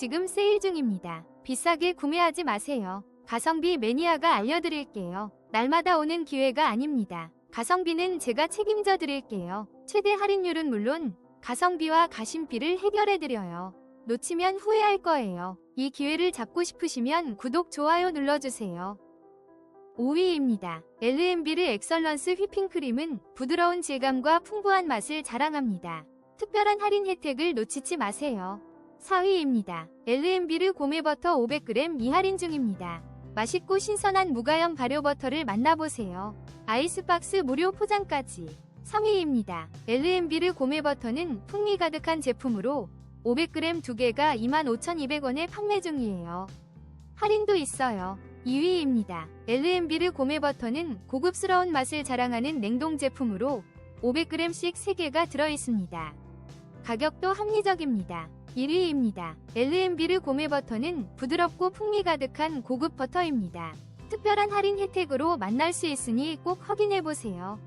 지금 세일 중입니다. 비싸게 구매하지 마세요. 가성비 매니아가 알려드릴게요. 날마다 오는 기회가 아닙니다. 가성비는 제가 책임져 드릴게요. 최대 할인율은 물론 가성비와 가심비를 해결해 드려요. 놓치면 후회할 거예요. 이 기회를 잡고 싶으시면 구독, 좋아요 눌러주세요. 5위입니다. 엘르엠비르 엑설런스 휘핑크림은 부드러운 질감과 풍부한 맛을 자랑합니다. 특별한 할인 혜택을 놓치지 마세요. 4위입니다. 엘르엠비르 고메버터 500g 미할인 중입니다. 맛있고 신선한 무가염 발효버터를 만나보세요. 아이스박스 무료 포장까지. 3위입니다. 엘르엠비르 고메버터는 풍미 가득한 제품으로 500g 2개가 25,200원에 판매 중이에요. 할인도 있어요. 2위입니다. 엘르엠비르 고메버터는 고급스러운 맛을 자랑하는 냉동 제품으로 500g씩 3개가 들어있습니다. 가격도 합리적입니다. 1위입니다. 엘르엠비르 고메 버터는 부드럽고 풍미 가득한 고급 버터입니다. 특별한 할인 혜택으로 만날 수 있으니 꼭 확인해보세요.